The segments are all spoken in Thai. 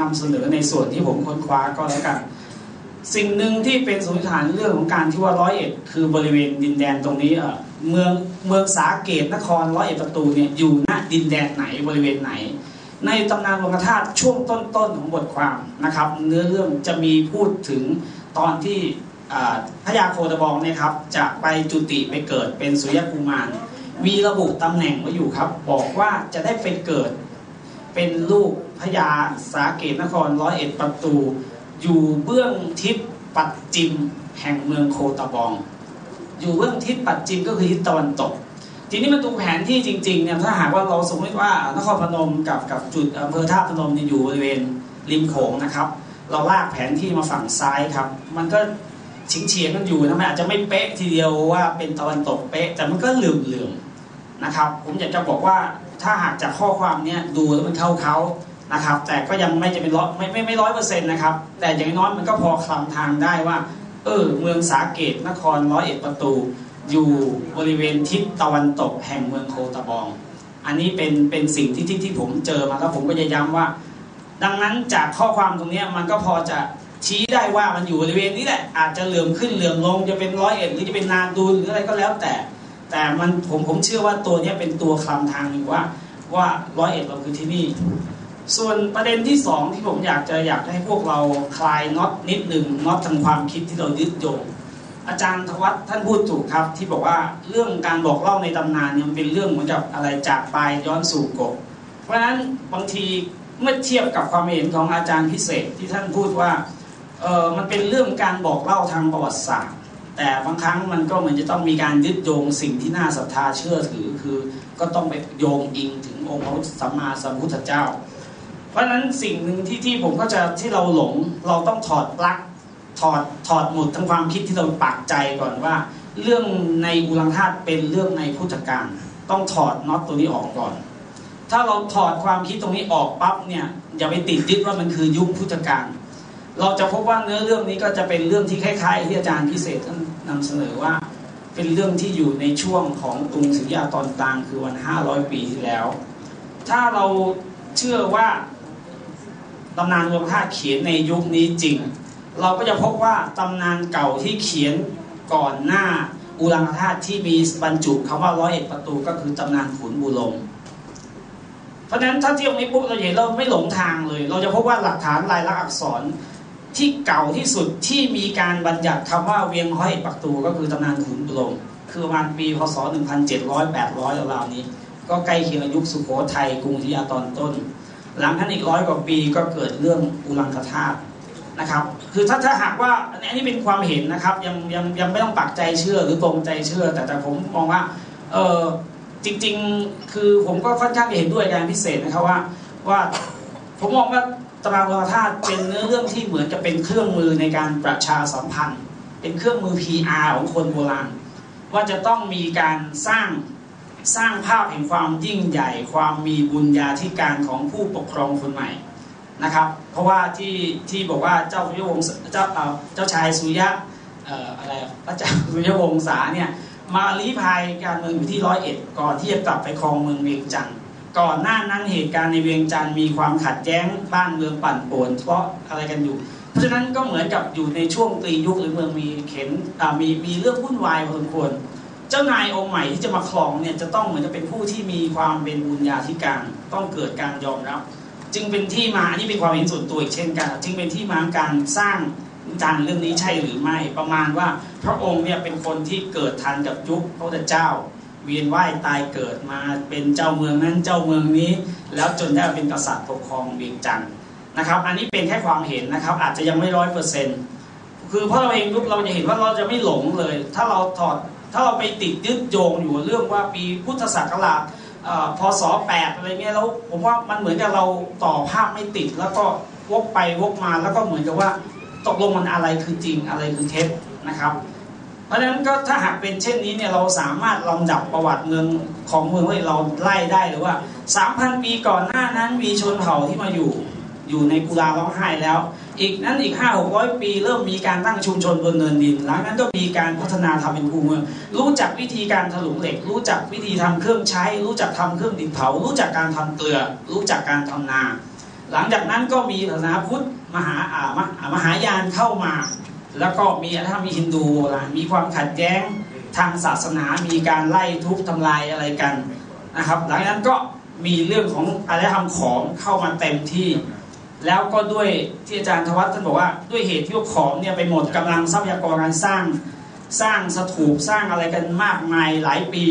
นำเสนอในส่วนที่ผมค้นคว้าก็แล้วกัน สิ่งหนึ่งที่เป็นสมมติฐานเรื่องของการที่ว่าร้อยเอ็ดคือบริเวณดินแดนตรงนี้เออเมืองเมืองสาเกตนครร้อยเอ็ดประตูเนี่ยอยู่ณดินแดนไหนบริเวณไหน ในตำนานวงธาตุช่วงต้นๆของบทความนะครับ เนื้อเรื่องจะมีพูดถึงตอนที่พระยาโคตบองเนี่ยครับจะไปจุติไปเกิดเป็นสุยกุมาร มีระบุตำแหน่งไว้อยู่ครับ บอกว่าจะได้ไปเกิดเป็นลูก พญาสาเกตนครร้อยเอ็ดประตู อยู่เบื้องทิศปัจจิมแห่งเมืองโคตบอง อยู่เบื้องทิศปัจจิมก็คือทิศตะวันตก ทีนี้มาดูแผนที่จริงๆเนี่ยถ้าหากว่าเราสมมติว่านครพนมกับกับจุดอำเภอท่าพนมเนี่ยอยู่บริเวณริมโขงนะครับ เราลากแผนที่มาฝั่งซ้ายครับ มันก็ชิงเฉียงกันอยู่นะมันอาจจะไม่เป๊ะทีเดียวว่าเป็นตะวันตกเป๊ะ แต่มันก็เหลื่อมๆนะครับ ผมอยากจะบอกว่าถ้าหากจากข้อความเนี้ยดูแล้วมันเข้าเขา นะครับ แต่ก็ยังไม่จะเป็นร้อยไม่ไม่ไม่ร้อยเปอร์เซ็นต์นะครับ แต่อย่างน้อยมันก็พอคลำทางได้ว่า เออ เมืองสาเกตนครร้อยเอ็ดประตู อยู่บริเวณทิศตะวันตกแห่งเมืองโคตะบอง อันนี้เป็นเป็นสิ่งที่ที่ที่ผมเจอมาแล้วผมก็จะย้ำว่า ดังนั้นจากข้อความตรงนี้มันก็พอจะชี้ได้ว่ามันอยู่บริเวณนี้แหละ อาจจะเหลื่อมขึ้นเหลื่อมลงจะเป็นร้อยเอ็ดหรือจะเป็นนานดูหรืออะไรก็แล้วแต่ แต่มันผมผมเชื่อว่าตัวนี้เป็นตัวคลำทางหนึ่งว่าว่าร้อยเอ็ดเราคือที่นี่ ส่วนประเด็นที่สองที่ผมอยากจะอยากให้พวกเราคลายน็อตนิดหนึ่งน็อตทางความคิดที่เรายึดโยงอาจารย์ทวัฒท่านพูดถูกครับที่บอกว่าเรื่องการบอกเล่าในตำนานเนี่ยมันเป็นเรื่องเหมือนกับอะไรจากปลายย้อนสู่กบ เพราะฉะนั้นบางทีเมื่อเทียบกับความเห็นของอาจารย์พิเศษที่ท่านพูดว่าเออมันเป็นเรื่องการบอกเล่าทางประวัติศาสตร์ แต่บางครั้งมันก็เหมือนจะต้องมีการยึดโยงสิ่งที่น่าศรัทธาเชื่อถือคือ ก็ต้องไปโยงอิงถึงองค์พระสัมมาสัมพุทธเจ้า เพราะฉะนั้นสิ่งหนึ่งที่ที่ผมก็จะที่เราหลง เราต้องถอดปลั๊กถอดถอดหมดทั้งความคิดที่เราปักใจก่อนว่า เรื่องในอุลังธาตุเป็นเรื่องในพุทธการ ต้องถอดน็อตตัวนี้ออกก่อน ถ้าเราถอดความคิดตรงนี้ออกปั๊บเนี่ยอย่าไปติดยึดว่ามันคือยุคพุทธการ เราจะพบว่าเนื้อเรื่องนี้ก็จะเป็นเรื่องที่คล้ายๆที่อาจารย์พิเศษท่านนำเสนอว่า เป็นเรื่องที่อยู่ในช่วงของกรุงศรีอยุธยาตอนกลางคือวัน 500 ปีที่แล้ว ถ้าเราเชื่อว่า ตำนานรวมธาเขียนในยุคนี้จริง เราก็จะพบว่าตำนานเก่าที่เขียนก่อนหน้าอุลังธาตุที่มีบรรจุคำว่าร้อยเอ็ดประตูก็คือตำนานขุนบุลง เพราะฉะนั้นถ้าเที่ยวนี้ปุ๊บเราเห็นเราไม่หลงทางเลย เราจะพบว่าหลักฐานลายลักษณ์อักษรที่เก่าที่สุดที่มีการบัญญัติคำว่าเวียงห้อยปักตูก็คือตำนานขุนบุลง คือประมาณปีพศ 1700 800ราวๆนี้ ก็ใกล้เคียงยุคสุโขทัยกรุงศรีอยุธยาตอนต้น หลังนั้นอีกร้อยกว่าปีก็เกิดเรื่องอุลังคธาตุนะครับ คือถ้าถ้าหากว่าอันนี้เป็นความเห็นนะครับ ยังยังยังไม่ต้องปักใจเชื่อหรือตรงใจเชื่อ แต่แต่ผมมองว่าเออจริง ๆ คือผมก็ค่อนข้างเห็นด้วยการพิเศษนะครับว่าว่าผมมองว่าตารางวรธาตุเป็นเนื้อเรื่องที่เหมือนจะเป็นเครื่องมือในการประชาสัมพันธ์ เป็นเครื่องมือ PR ของคนโบราณว่าจะต้องมีการสร้าง สร้างภาพแห่งความยิ่งใหญ่ ความมีบุญญาธิการของผู้ปกครองคนใหม่นะครับ เพราะว่าที่ที่บอกว่าเจ้าสุยวงศ์เจ้าเจ้าชายสุยะอะไรพระเจ้าสุยวงศาเนี่ยมาลี้ภัยการเมืองอยู่ที่ร้อยเอ็ดก่อนที่จะกลับไปครองเมืองเวียงจันทร์ก่อนหน้านั้นเหตุการณ์ในเวียงจันทร์มีความขัดแย้งบ้านเมืองปั่นป่วนเพราะอะไรกันอยู่ เพราะฉะนั้นก็เหมือนกับอยู่ในช่วงตียุคหรือเมืองมีเข็นมีมีเรื่องวุ่นวายพอสมควร จ้านายองค์ใหม่ที่จะมาครองเนี่ยจะต้องเหมือนจะเป็นผู้ที่มีความเป็นบุญญาธิการต้องเกิดการยอมรับ จึงเป็นที่มาอันนี้เป็นความเห็นส่วนตัวอีกเช่นกัน จึงเป็นที่มาการสร้างจานเรื่องนี้ใช่หรือไม่ประมาณว่าพระองค์เนี่ยเป็นคนที่เกิดทันกับยุคพระพุทธเจ้า เวียนว่ายตายเกิดมาเป็นเจ้าเมืองนั้นเจ้าเมืองนี้ แล้วจนได้เป็นกษัตริย์ปกครองเวียงจันทร์นะครับ อันนี้เป็นแค่ความเห็นนะครับ อาจจะยังไม่ร้อยเปอร์เซ็นต์คือเพราะเราเองเราจะเห็นว่าเราจะไม่หลงเลย ถ้าเราถอด ถ้าเราไปติดยึดโยงอยู่เรื่องว่าปีพุทธศักราชพศแปดอะไรเงี้ยแล้วผมว่ามันเหมือนกับเราต่อภาพไม่ติด แล้วก็วกไปวกมาแล้วก็เหมือนกับว่าตกลงมันอะไรคือจริงอะไรคือเท็จนะครับ เพราะฉะนั้นก็ถ้าหากเป็นเช่นนี้เนี่ยเราสามารถลำดับประวัติเมืองของเมืองเราไล่ได้หรือว่า 3,000 ปีก่อนหน้านั้นมีชนเผ่าที่มาอยู่อยู่ในกุลาร้องไห้แล้ว อีกนั้นอีก5 6 0 0ปี เริ่มมีการตั้งชุมชนบนเนินดิน หลังนั้นก็มีการพัฒนาทำเป็นภูเมืองรู้จักวิธีการถลุงเหล็ก รู้จักวิธีทำเครื่องใช้ รู้จักทำเครื่องดินเผา รู้จักการทำเกลือ รู้จักการทำนา หลังจากนั้นก็มีศาสนาพุทธมหาอามหามหายานเข้ามา แล้วก็มีถ้ามีฮินดูนะมีความขัดแย้งทางศาสนามีการไล่ทุบทำลายอะไรกันนะครับ หลังจากนั้นก็มีเรื่องของอารยธรรมของเข้ามาเต็มที่ แล้วก็ด้วยที่อาจารย์ทวัฒน์ท่านบอกว่าด้วยเหตุที่ว่าของเนี่ยไปหมดกำลังทรัพยากรการสร้างสร้างสถูปสร้างอะไรกันมากมายหลายปี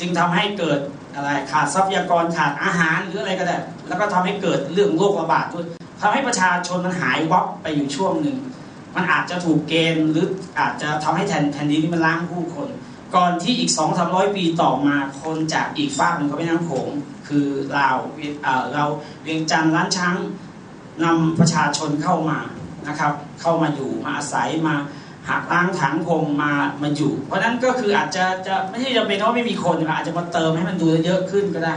จึงทำให้เกิดอะไรขาดทรัพยากรขาดอาหารหรืออะไรก็ได้ แล้วก็ทำให้เกิดเรื่องโรคระบาดด้วยทำให้ประชาชนมันหายวับไปอยู่ช่วงหนึ่งมันอาจจะถูกเกณฑ์หรืออาจจะทำให้แผ่นแผ่นดินนี้มันล้างผู้คน ก่อนที่อีก 2 3 0 0 ปีต่อมาคนจากอีกฝากหนึ่งเของแม่น้ำโขงคือลาวเอ่าเราเวียงจันทร์ล้านช้าง นำประชาชนเข้ามานะครับ เข้ามาอยู่มาอาศัยมาหักล้างถางพงมามาอยู่ เพราะฉะนั้นก็คืออาจจะจะไม่ใช่จำเป็นว่าไม่มีคนอาจจะมาเติมให้มันดูเยอะขึ้นก็ได้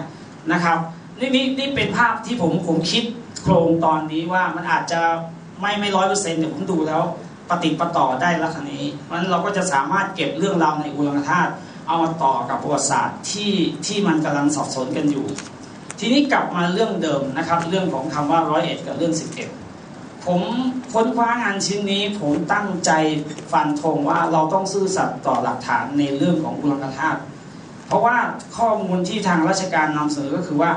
นะครับนี่นี่นี่เป็นภาพที่ผมผมคิดโครงตอนนี้ว่ามันอาจจะไม่ไม่ร้อยเปอร์เซ็นต์แต่ผมดูแล้วปฏิปต่อได้ลักษณะนี้เพราะนั้นเราก็จะสามารถเก็บเรื่องราวในอุรังธาตุเอามาต่อกับประวัติศาสตร์ที่ที่มันกำลังสับสนกันอยู่ ทีนี้กลับมาเรื่องเดิมนะครับ เรื่องของคำว่าร้อยเอ็ดกับเรื่องสิบเอ็ดผมค้นคว้างานชิ้นนี้ ผมตั้งใจฟันธงว่าเราต้องซื่อสัตย์ต่อหลักฐานในเรื่องของอุรังคธาตุเพราะว่าข้อมูลที่ทางราชการนำเสนอก็คือว่า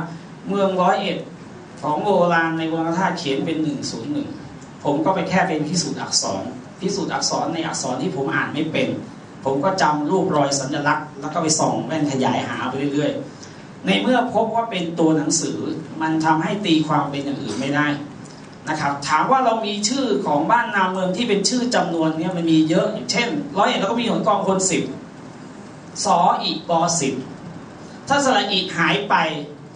เมืองร้อยเอ็ดของโบราณในอุรังคธาตุเขียนเป็นหนึ่งศูนย์หนึ่งผมก็ไปแค่เป็นพิสูจน์อักษร พิสูจน์อักษรในอักษรที่ผมอ่านไม่เป็น ผมก็จำรูปรอยสัญลักษณ์ แล้วก็ไปส่องแว่นขยายหาไปเรื่อยๆ ในเมื่อพบว่าเป็นตัวหนังสือมันทำให้ตีความเป็นอย่างอื่นไม่ได้นะครับ ถามว่าเรามีชื่อของบ้านนามเมืองที่เป็นชื่อจำนวนเนี่ยมันมีเยอะอย่างเช่น ร้อยเอ็ดเราก็มีหนกองคนสิบสออีกบอสิบถ้าสระอีกหายไป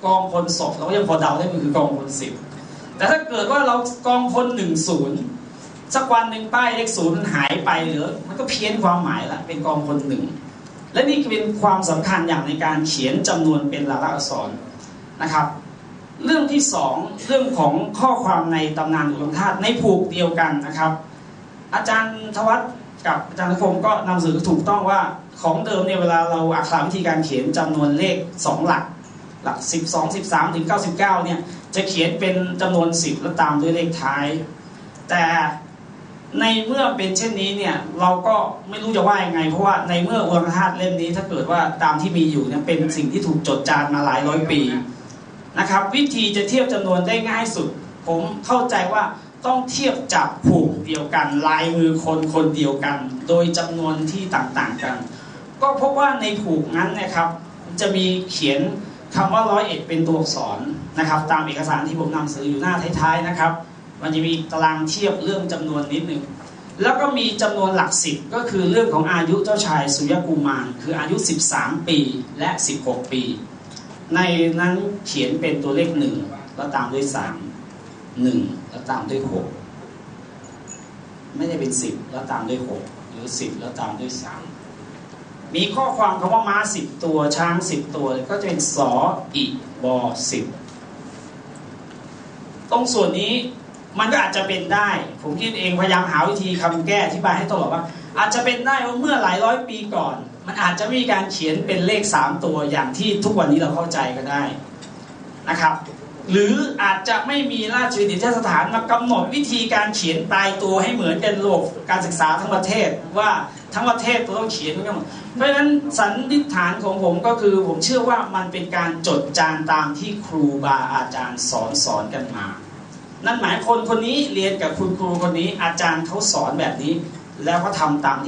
กองพลศพเราก็ยังพอเดาได้มันคือกองพลสิบแต่ถ้าเกิดว่าเรากองพลหนึ่งศูนย์สักวันหนึ่งป้ายเลขศูนย์มันหายไปหรือมันก็เพี้ยนความหมายละเป็นกองพลหนึ่ง และนี่เป็นความสำคัญอย่างในการเขียนจำนวนเป็นลายลักษณ์อักษรนะครับ เรื่องที่สองเรื่องของข้อความในตำนานอุลมธาตุในผูกเดียวกันนะครับ อาจารย์ทวัฒน์กับอาจารย์ธพงก็นำสื่อถูกต้องว่าของเดิมเนี่ยเวลาเราอักษรวิธีการเขียนจำนวนเลขสองหลัก หลัก 12 13ถึง99เนี่ยจะเขียนเป็นจำนวน 10 แล้วตามด้วยเลขท้าย แต่ ในเมื่อเป็นเช่นนี้เนี่ยเราก็ไม่รู้จะว่ายังไง เพราะว่าในเมื่ออุรธาตุเล่มนี้ถ้าเกิดว่าตามที่มีอยู่เนี่ยเป็นสิ่งที่ถูกจดจานมาหลายร้อยปีนะครับ วิธีจะเทียบจำนวนได้ง่ายสุด ผมเข้าใจว่าต้องเทียบจับผูกเดียวกัน ลายมือคนคนเดียวกัน โดยจำนวนที่ต่างๆกัน ก็พบว่าในผูกนั้นนะครับจะมีเขียนคำว่าร้อยเอ็ดเป็นตัวอักษรนะครับ ตามเอกสารที่ผมนำเสนออยู่หน้าท้ายๆนะครับ มันจะมีตารางเทียบเรื่องจำนวนนิดหนึ่งแล้วก็มีจำนวนหลักสิบก็คือเรื่องของอายุเจ้าชายสุยกุมารคืออายุ 13 ปีและ 16 ปี ในนั้นเขียนเป็นตัวเลขหนึ่งแล้วตามด้วยสามหนึ่งแล้วตามด้วยหกไม่ได้เป็นสิบแล้วตามด้วยหกหรือสิบแล้วตามด้วยสามมีข้อความคำว่าม้าสิบตัวช้างสิบตัวก็จะเป็นสออีบอสิบตรงส่วนนี้ มันก็อาจจะเป็นได้ ผมคิดเองพยายามหาวิธีคำแก้อธิบายให้ตลอดว่า อาจจะเป็นได้ว่าเมื่อหลายร้อยปีก่อน มันอาจจะมีการเขียนเป็นเลขสามตัวอย่างที่ทุกวันนี้เราเข้าใจก็ได้นะครับ หรืออาจจะไม่มีราชวิทยาสถานมากำหนดวิธีการเขียนตายตัวให้เหมือนกันโลกการศึกษาทั้งประเทศว่าทั้งประเทศต้องเขียนเหมือนกันหมดเพราะฉะนั้นสันนิษฐานของผมก็คือ ผมเชื่อว่ามันเป็นการจดจานตามที่ครูบาอาจารย์สอนสอนกันมา นั่นหมายคนคนนี้เรียนกับคุณครูคนนี้อาจารย์เขาสอนแบบนี้ แล้วก็ทำตาม